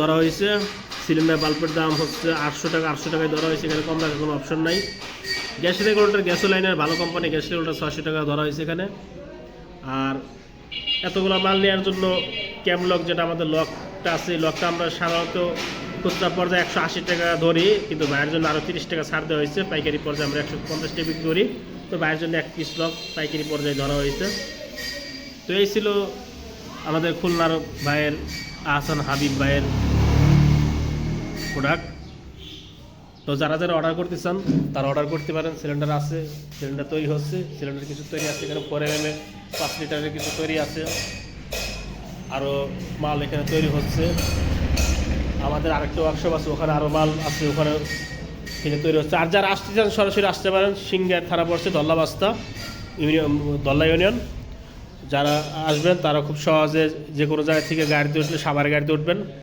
ধরা হয়েছে। সিলিন্ডার বাল্বের দাম হচ্ছে আটশো টাকা, আটশো টাকায় ধরা হয়েছে, এখানে কম রাখার কোনো অপশন নাই। গ্যাস রেগুলেটর গ্যাস লাইনের ভালো কোম্পানি গ্যাস রেগুলেটর ছশো টাকা ধরা হয়েছে এখানে। আর এতগুলো মাল নেওয়ার জন্য ক্যাম লক যেটা আমাদের লকটা আছে লকটা আমরা সাধারণত খুচরা পর্যায়ে একশো আশি টাকা ধরি, কিন্তু ভাইয়ের জন্য আরও তিরিশ টাকা ছাড় দেওয়া হয়েছে। পাইকারি পর্যায়ে আমরা একশো পঞ্চাশ টাকা বিক্রি করি। তো ভাইয়ের জন্য এক পিস লক পাইকারি পর্যায়ে ধরা হয়েছে। তো এই ছিল আমাদের খুলনার ভাইয়ের আহসান হাবিব ভাইয়ের প্রোডাক্ট তো যারা যারা অর্ডার করতে চান তারা অর্ডার করতে পারেন। সিলিন্ডার আছে সিলিন্ডার তৈরি হচ্ছে। সিলিন্ডার কিছু তৈরি আছে এখানে পরে এলে পাঁচ লিটারের কিছু তৈরি আছে। আরও মাল এখানে তৈরি হচ্ছে। আমাদের আরেকটা ওয়ার্কশপ আছে, ওখানে আরও মাল আছে, ওখানে এখানে তৈরি হচ্ছে। আর যারা আসতে চান, সরাসরি আসতে পারেন। সিঙ্গার থানা পড়ছে দল্লাবাস্তা ইউনিয়ন, দল্লা ইউনিয়ন। যারা আসবেন তারা খুব সহজে যে কোনো জায়গা থেকে গাড়িতে উঠলে সাভারে গাড়িতে উঠবেন।